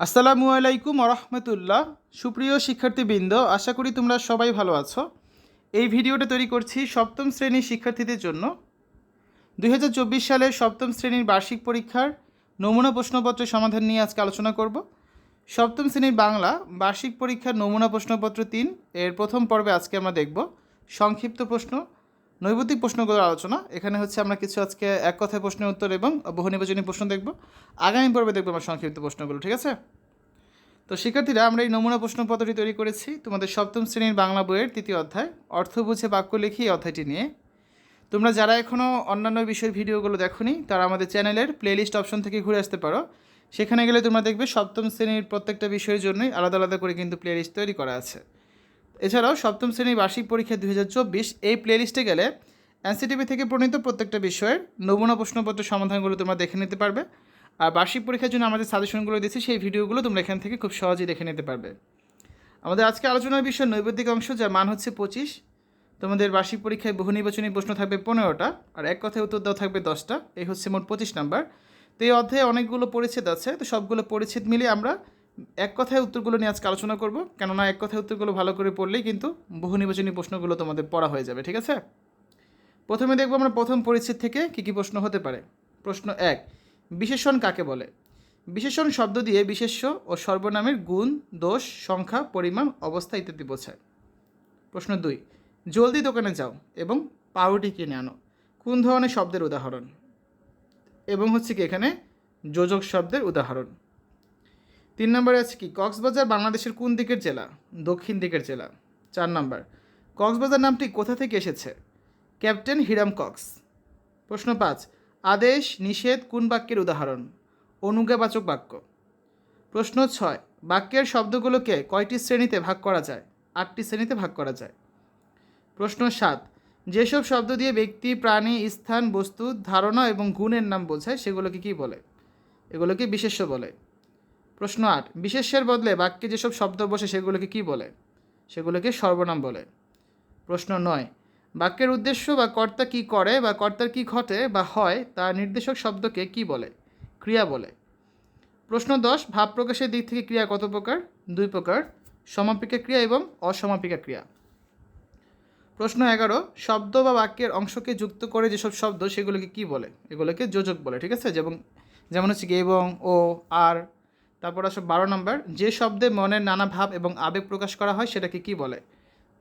আসসালামু আলাইকুম রহমতুল্লাহ সুপ্রিয় শিক্ষার্থীবৃন্দ, আশা করি তোমরা সবাই ভালো আছো। এই ভিডিওটা তৈরি করছি সপ্তম শ্রেণির শিক্ষার্থীদের জন্য। দুই সালের সপ্তম শ্রেণির বার্ষিক পরীক্ষার নমুনা প্রশ্নপত্রের সমাধান নিয়ে আজকে আলোচনা করব। সপ্তম শ্রেণির বাংলা বার্ষিক পরীক্ষার নমুনা প্রশ্নপত্র তিন, এর প্রথম পর্বে আজকে আমরা দেখব। সংক্ষিপ্ত প্রশ্ন নৈবতিক প্রশ্নগুলোর আলোচনা। এখানে হচ্ছে আমরা কিছু আজকে এক কথায় প্রশ্নের উত্তর এবং বহু নির্বাচনী প্রশ্ন দেখব। আগামী পর্বে দেখব আমার সংক্ষিপ্ত প্রশ্নগুলো, ঠিক আছে? তো শিক্ষার্থীরা, আমরা এই নমুনা প্রশ্নপত্রটি তৈরি করেছি তোমাদের সপ্তম শ্রেণির বাংলা বইয়ের তৃতীয় অধ্যায়। অর্থ বুঝে বাক্য লিখি এই অধ্যায়টি নিয়ে। তোমরা যারা এখনও অন্যান্য বিষয়ের ভিডিওগুলো দেখোনি, তারা আমাদের চ্যানেলের প্লেলিস্ট অপশন থেকে ঘুরে আসতে পারো। সেখানে গেলে তোমরা দেখবে সপ্তম শ্রেণির প্রত্যেকটা বিষয়ের জন্যই আলাদা আলাদা করে কিন্তু প্লেলিস্ট তৈরি করা আছে। এছাড়াও সপ্তম শ্রেণির বার্ষিক পরীক্ষা দুই হাজার চব্বিশ এই প্লেলিস্টে গেলে এনসিটিভি থেকে প্রণীত প্রত্যেকটা বিষয়ের নমুনা প্রশ্নপত্র সমাধানগুলো তোমরা দেখে নিতে পারবে। আর বার্ষিক পরীক্ষার জন্য আমাদের সাজেশনগুলো দিচ্ছি সেই ভিডিওগুলো তোমরা এখান থেকে খুব সহজেই দেখে নিতে পারবে। আমাদের আজকে আলোচনার বিষয় নৈবেদিক অংশ, যার মান হচ্ছে পঁচিশ। তোমাদের বার্ষিক পরীক্ষায় বহু নির্বাচনী প্রশ্ন থাকবে পনেরোটা, আর এক কথায় উত্তর দেওয়া থাকবে দশটা। এই হচ্ছে মোট পঁচিশ নাম্বার। তো এই অধ্যায়ে অনেকগুলো পরিচ্ছেদ আছে, তো সবগুলো পরিচ্ছেদ মিলিয়ে আমরা এক কথায় উত্তরগুলো নিয়ে আজকে আলোচনা করব। কেননা এক কথায় উত্তরগুলো ভালো করে পড়লেই কিন্তু বহু নির্বাচনী প্রশ্নগুলো তোমাদের পড়া হয়ে যাবে, ঠিক আছে? প্রথমে দেখব আমরা প্রথম পরিচ্ছেদ থেকে কী কী প্রশ্ন হতে পারে। প্রশ্ন এক, বিশেষণ কাকে বলে? বিশেষণ শব্দ দিয়ে বিশেষ্য ও সর্বনামের গুণ, দোষ, সংখ্যা, পরিমাণ, অবস্থা ইত্যাদি বোঝায়। প্রশ্ন দুই, জলদি দোকানে যাও এবং পাউরুটি কিনে আনো। কোন ধরনের শব্দের উদাহরণ? এবং হচ্ছে কি এখানে যোজক শব্দের উদাহরণ। তিন নম্বরে আছে কি? কক্সবাজার বাংলাদেশের কোন দিকের জেলা? দক্ষিণ দিকের জেলা। চার নম্বর। কক্সবাজার নামটি কোথা থেকে এসেছে? Captain Hiram Cox. প্রশ্ন পাঁচ, আদেশ, নিষেধ কোন বাক্যের উদাহরণ? অনুজ্ঞাবাচক বাক্য। প্রশ্ন ছয়, বাক্যের শব্দগুলোকে কয়টি শ্রেণীতে ভাগ করা যায়? আটটি শ্রেণীতে ভাগ করা যায়। প্রশ্ন সাত, যেসব শব্দ দিয়ে ব্যক্তি, প্রাণী, স্থান, বস্তু, ধারণা এবং গুণের নাম বোঝায় সেগুলোকে কী বলে? এগুলোকে বিশেষ্য বলে। প্রশ্ন আট বিশেষ্যের বদলে বাক্যে যেসব শব্দ বসে সেগুলোকে কী বলে? সেগুলোকে সর্বনাম বলে। প্রশ্ন নয়, বাক্যের উদ্দেশ্য বা কর্তা কী করে বা কর্তার কী ঘটে বা হয় তার নির্দেশক শব্দকে কী বলে? ক্রিয়া বলে। প্রশ্ন দশ, ভাব প্রকাশের দিক থেকে ক্রিয়া কত প্রকার? দুই প্রকার, সমাপিকা ক্রিয়া এবং অসমাপিকা ক্রিয়া। প্রশ্ন এগারো, শব্দ বা বাক্যের অংশকে যুক্ত করে যেসব শব্দ সেগুলোকে কী বলে? এগুলোকে যোজক বলে, ঠিক আছে? যেমন যেমন হচ্ছে কি এবং, ও, আর তারপর আসো বারো নম্বর, যে শব্দে মনের নানা ভাব এবং আবেগ প্রকাশ করা হয় সেটাকে কী বলে?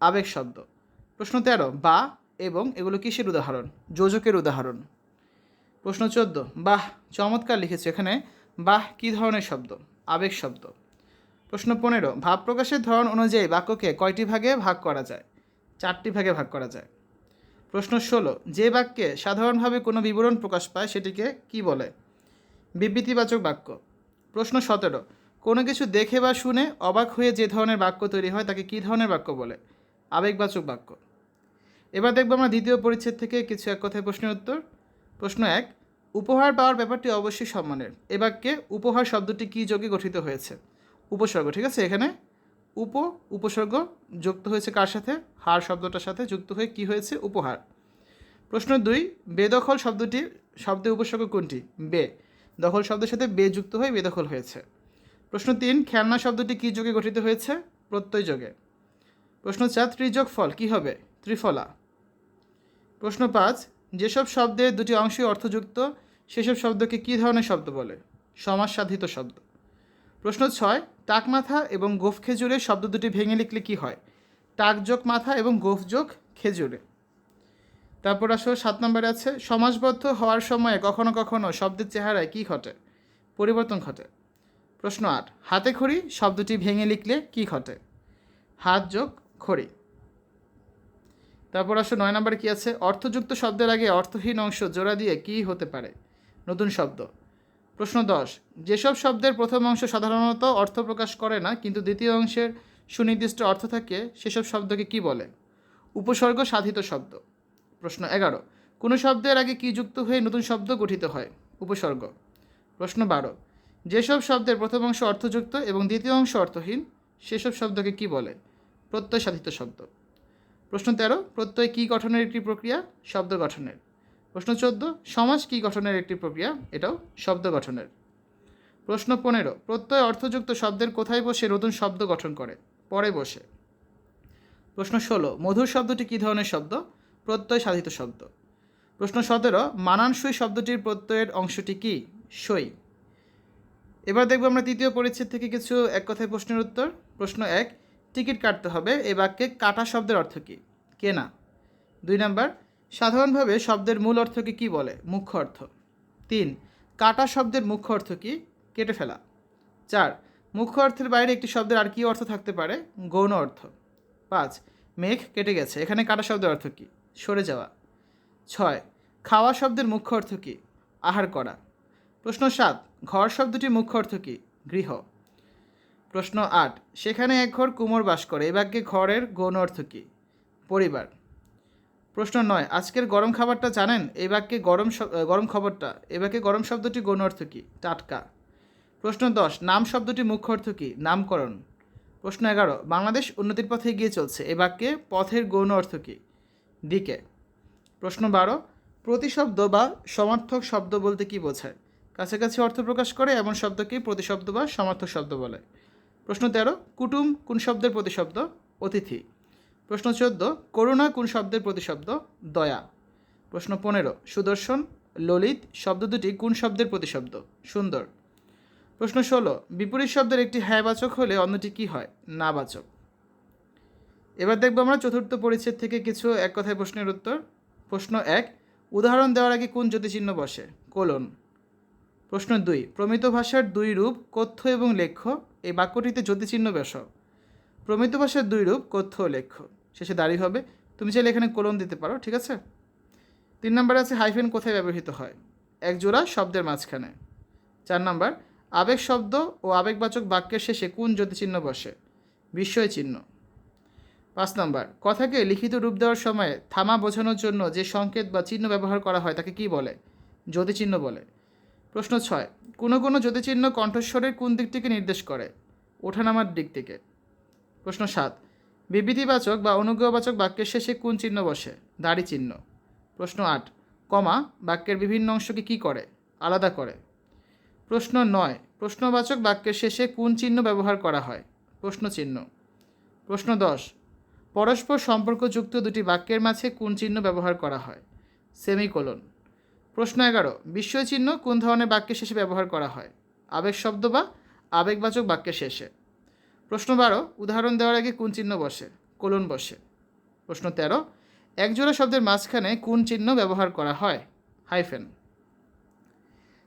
আবেগ শব্দ। প্রশ্ন তেরো, বা এবং এগুলো কিসের উদাহরণ? যোজকের উদাহরণ। প্রশ্ন চোদ্দ, বাহ, চমৎকার লিখেছে এখানে। বাহ, কী ধরনের শব্দ? আবেগ শব্দ। প্রশ্ন পনেরো, ভাব প্রকাশের ধরন অনুযায়ী বাক্যকে কয়টি ভাগে ভাগ করা যায়? চারটি ভাগে ভাগ করা যায়। প্রশ্ন ষোলো, যে বাক্যে সাধারণভাবে কোনো বিবরণ প্রকাশ পায় সেটিকে কি বলে? বিবৃতিবাচক বাক্য। প্রশ্ন সতেরো, কোনো কিছু দেখে বা শুনে অবাক হয়ে যে ধরনের বাক্য তৈরি হয় তাকে কী ধরনের বাক্য বলে? আবেগবাচক বাক্য। এবার দেখব আমরা দ্বিতীয় পরিচ্ছেদ থেকে কিছু এক কথায় প্রশ্নের উত্তর। প্রশ্ন এক, উপহার পাওয়ার ব্যাপারটি অবশ্যই সম্মানের। এ বাক্যে উপহার শব্দটি কী যোগে গঠিত হয়েছে? উপসর্গ, ঠিক আছে এখানে? উপ, উপসর্গ যুক্ত হয়েছে কার সাথে? হার শব্দটার সাথে যুক্ত হয়ে কি হয়েছে? উপহার। প্রশ্ন দুই, বেদখল শব্দটি শব্দে উপসর্গ কোনটি? বে। দখল শব্দের সাথে বে যুক্ত হয়ে বেদখল হয়েছে। প্রশ্ন তিন, খেলনা শব্দটি কী যোগে গঠিত হয়েছে? প্রত্যয় যোগে। প্রশ্ন চার, ত্রিযোগ ফল, কী হবে? ত্রিফলা। প্রশ্ন পাঁচ, যেসব শব্দের দুটি অংশই অর্থযুক্ত, সেসব শব্দকে কী ধরনের শব্দ বলে? সমাজ সাধিত শব্দ। প্রশ্ন ছয় টাক মাথা এবং গোফ খেজুরে শব্দ দুটি ভেঙে লিখলে কী হয়? টাক যোগ মাথা এবং গোফ যোগ খেজুরে। তারপর আসো, সাত নম্বরে আছে, সমাজবদ্ধ হওয়ার সময়ে কখনো কখনো শব্দের চেহারায় কী ঘটে? পরিবর্তন ঘটে। প্রশ্ন আট, হাতে খড়ি, শব্দটি ভেঙে লিখলে কী ঘটে? হাত যোগ, খড়ি। তারপর আসো, নয় নম্বরে কী আছে? অর্থযুক্ত শব্দের আগে অর্থহীন অংশ জোড়া দিয়ে কী হতে পারে? নতুন শব্দ। প্রশ্ন দশ, যেসব শব্দের প্রথম অংশ সাধারণত অর্থ প্রকাশ করে না, কিন্তু দ্বিতীয় অংশের সুনির্দিষ্ট অর্থ থাকে, সেসব শব্দকে কি বলে? উপসর্গ সাধিত শব্দ। প্রশ্ন এগারো। কোনো শব্দের আগে কি যুক্ত হয়ে নতুন শব্দ গঠিত হয়? উপসর্গ। প্রশ্ন বারো। যেসব শব্দের প্রথম অংশ অর্থযুক্ত এবং দ্বিতীয় অংশ অর্থহীন, সেসব শব্দকে কি বলে? প্রত্যয় সাধিত শব্দ। প্রশ্ন তেরো। প্রত্যয় কী গঠনের একটি প্রক্রিয়া? শব্দ গঠনের। প্রশ্ন চোদ্দ। সমাজ কী গঠনের একটি প্রক্রিয়া? এটাও শব্দ গঠনের। প্রশ্ন পনেরো। প্রত্যয় অর্থযুক্ত শব্দের কোথায় বসে নতুন শব্দ গঠন করে? পরে বসে। প্রশ্ন ষোলো। মধুর শব্দটি কী ধরনের শব্দ? প্রত্যয় সাধিত শব্দ। প্রশ্ন সতেরো, মানানসই শব্দটির প্রত্যয়ের অংশটি কি? সই। এবার দেখব আমরা তৃতীয় পরিচ্ছেদ থেকে কিছু এক কথায় প্রশ্নের উত্তর। প্রশ্ন এক, টিকিট কাটতে হবে, এ বাক্যে কাটা শব্দের অর্থ কী? কেনা। দুই নাম্বার, সাধারণভাবে শব্দের মূল অর্থকে কী বলে? মুখ্য অর্থ। তিন, কাটা শব্দের মুখ্য অর্থ কী? কেটে ফেলা। চার, মুখ্য অর্থের বাইরে একটি শব্দের আর কী অর্থ থাকতে পারে? গৌণ অর্থ। পাঁচ, মেঘ কেটে গেছে, এখানে কাটা শব্দের অর্থ কী? সরে যাওয়া। ছয়, খাওয়া শব্দের মুখ্য অর্থ কী? আহার করা। প্রশ্ন সাত, ঘর শব্দটির মুখ্য অর্থ কী? গৃহ। প্রশ্ন আট, সেখানে এক ঘর কুমোর বাস করে, এ বাক্যে ঘরের গৌণ অর্থ কী? পরিবার। প্রশ্ন নয়, আজকের গরম খাবারটা জানেন? এই বাক্যে গরম গরম খবরটা, এ বাক্যে গরম শব্দটি গৌণ অর্থ কী? টাটকা। প্রশ্ন দশ, নাম শব্দটি মুখ্য অর্থ কী? নামকরণ। প্রশ্ন এগারো, বাংলাদেশ উন্নতির পথে এগিয়ে চলছে, এ বাক্যে পথের গৌণ অর্থ কী? দিকে। প্রশ্ন বারো, প্রতিশব্দ বা সমার্থক শব্দ বলতে কী বোঝায়? কাছাকাছি অর্থ প্রকাশ করে এমন শব্দকে প্রতিশব্দ বা সমার্থক শব্দ বলে। প্রশ্ন তেরো, কুটুম কোন শব্দের প্রতিশব্দ? অতিথি। প্রশ্ন চোদ্দ, করুণা কোন শব্দের প্রতিশব্দ? দয়া। প্রশ্ন পনেরো, সুদর্শন, ললিত শব্দ দুটি কোন শব্দের প্রতিশব্দ? সুন্দর। প্রশ্ন ষোলো, বিপরীত শব্দের একটি হ্যাবাচক হলে অন্যটি কী হয়? নাবাচক। এবার দেখব আমরা চতুর্থ পরিচ্ছেদ থেকে কিছু এক কথায় প্রশ্নের উত্তর। প্রশ্ন এক, উদাহরণ দেওয়ার আগে কোন জ্যোতিচিহ্ন বসে? কোলন। প্রশ্ন দুই, প্রমিত ভাষার দুই রূপ, কথ্য এবং লেখ্য। এই বাক্যটিতে জ্যোতিচিহ্ন বস। প্রমিত ভাষার দুই রূপ, কথ্য ও লেখ্য। শেষে দাঁড়ি হবে। তুমি চাইলে এখানে কোলন দিতে পারো, ঠিক আছে? তিন নম্বরে আছে হাইফেন কোথায় ব্যবহৃত হয়? এক জোড়া শব্দের মাঝখানে। চার নম্বর, আবেগ শব্দ ও আবেগবাচক বাক্যের শেষে কোন জ্যোতিচিহ্ন বসে? বিস্ময় চিহ্ন পাঁচ নাম্বার, কথাকে লিখিত রূপ দেওয়ার সময় থামা বোঝানোর জন্য যে সংকেত বা চিহ্ন ব্যবহার করা হয় তাকে কি বলে? জ্যোতিচিহ্ন বলে। প্রশ্ন ছয়, কোনো কোনো জ্যোতিচিহ্ন কণ্ঠস্বরের কোন দিকটিকে নির্দেশ করে? ওঠানামার দিক থেকে। প্রশ্ন সাত, বিবৃতিবাচক বা অনুগ্রহবাচক বাক্যের শেষে কোন চিহ্ন বসে? দাড়ি চিহ্ন। প্রশ্ন আট, কমা, বাক্যের বিভিন্ন অংশকে কি করে? আলাদা করে। প্রশ্ন নয়, প্রশ্নবাচক বাক্যের শেষে কোন চিহ্ন ব্যবহার করা হয়? প্রশ্ন চিহ্ন। প্রশ্ন দশ পরস্পর সম্পর্কযুক্ত দুটি বাক্যের মাঝে কোন চিহ্ন ব্যবহার করা হয়? সেমিকোলন। প্রশ্ন এগারো, বিস্ময় চিহ্ন কোন ধরনের বাক্যের শেষে ব্যবহার করা হয়? আবেগ শব্দ বা আবেগবাচক বাক্যের শেষে। প্রশ্ন বারো, উদাহরণ দেওয়ার আগে কোন চিহ্ন বসে? কোলন বসে। প্রশ্ন তেরো, একজোড়া শব্দের মাঝখানে কোন চিহ্ন ব্যবহার করা হয়? হাইফেন।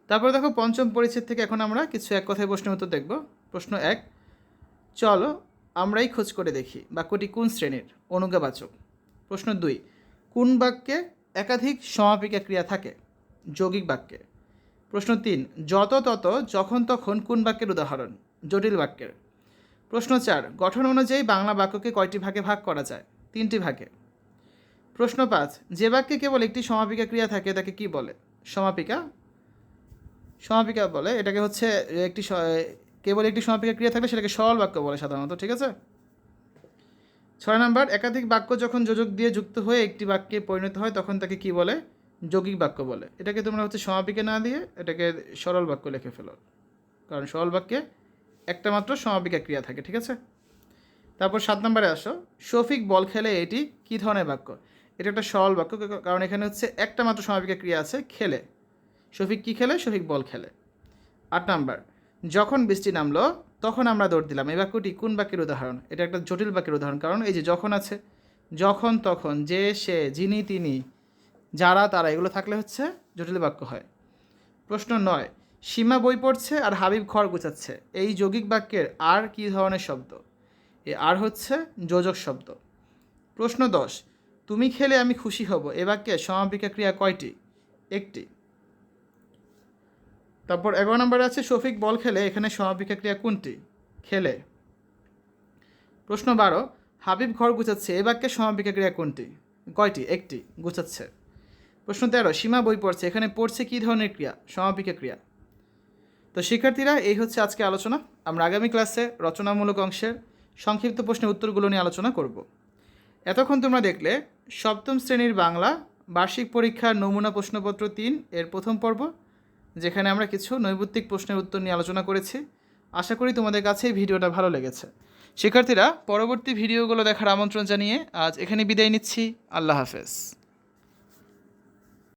তারপরে দেখো পঞ্চম পরিচ্ছেদ থেকে এখন আমরা কিছু এক কথায় প্রশ্নের উত্তর দেখব। প্রশ্ন এক, চলো আমরাই খোঁজ করে দেখি বাক্যটি কোন শ্রেণির? অনুজ্ঞাবাচক। প্রশ্ন দুই, কোন বাক্যে একাধিক সমাপিকা ক্রিয়া থাকে? যৌগিক বাক্যে। প্রশ্ন তিন, যত তত, যখন তখন কোন বাক্যের উদাহরণ? জটিল বাক্যের। প্রশ্ন চার, গঠন অনুযায়ী বাংলা বাক্যকে কয়টি ভাগে ভাগ করা যায়? তিনটি ভাগে। প্রশ্ন পাঁচ, যে বাক্যে কেবল একটি সমাপিকা ক্রিয়া থাকে তাকে কি বলে? সমাপিকা? সমাপিকা বলে, এটাকে হচ্ছে একটি কেবল একটি সমাপিকা ক্রিয়া থাকলে সেটাকে সরল বাক্য বলে সাধারণত, ঠিক আছে? ছয় নম্বর, একাধিক বাক্য যখন যোজক দিয়ে যুক্ত হয়ে একটি বাক্যে পরিণত হয়, তখন তাকে কি বলে? যৌগিক বাক্য বলে। এটাকে তোমরা হচ্ছে সমাপিকা না দিয়ে এটাকে সরল বাক্য লিখে ফেলো। কারণ সরল বাক্যে একটা মাত্র সমাপিকা ক্রিয়া থাকে, ঠিক আছে? তারপর সাত নম্বরে আসো। শফিক বল খেলে এটি কী ধরনের বাক্য? এটা একটা সরল বাক্য কারণ এখানে হচ্ছে একটা মাত্র সমাপিকা ক্রিয়া আছে, খেলে। শফিক কী খেলে? শফিক বল খেলে। আট নাম্বার যখন বৃষ্টি নামলো, তখন আমরা দৌড় দিলাম। এই বাক্যটি কোন বাক্যের উদাহরণ? এটা একটা জটিল বাক্যের উদাহরণ, কারণ এই যে যখন আছে, যখন তখন যে, সে, যিনি, তিনি, যারা, তারা, এগুলো থাকলে হচ্ছে জটিল বাক্য হয়। প্রশ্ন নয়, সীমা বই পড়ছে আর হাবিব খড় গুছাচ্ছে। এই যৌগিক বাক্যের আর কী ধরনের শব্দ? এ আর হচ্ছে যোজক শব্দ। প্রশ্ন দশ, তুমি খেলে আমি খুশি হব। এ বাক্যে সমাপিকা ক্রিয়া কয়টি? একটি তারপর এগারো নম্বরে আছে, শফিক বল খেলে এখানে সমাপিকা ক্রিয়া কোনটি? খেলে। প্রশ্ন বারো, হাবিব ঘর গুছাচ্ছে, এ বাক্যে সমাপিকা ক্রিয়া কোনটি? কয়টি? একটি, গুছাচ্ছে। প্রশ্ন তেরো, সীমা বই পড়ছে, এখানে পড়ছে কী ধরনের ক্রিয়া? সমাপিকা ক্রিয়া। তো শিক্ষার্থীরা, এই হচ্ছে আজকে আলোচনা। আমরা আগামী ক্লাসে রচনামূলক অংশের সংক্ষিপ্ত প্রশ্নের উত্তরগুলো নিয়ে আলোচনা করব। এতক্ষণ তোমরা দেখলে, সপ্তম শ্রেণির বাংলা বার্ষিক পরীক্ষার নমুনা প্রশ্নপত্র তিন, এর প্রথম পর্ব যেখানে আমরা কিছু নৈবত্তিক প্রশ্নের উত্তর নিয়ে আলোচনা করেছি। আশা করি তোমাদের কাছে এই ভিডিওটা ভালো লেগেছে। শিক্ষার্থীরা, পরবর্তী ভিডিওগুলো দেখার আমন্ত্রণ জানিয়ে আজ এখানে বিদায় নিচ্ছি। আল্লাহ হাফেজ।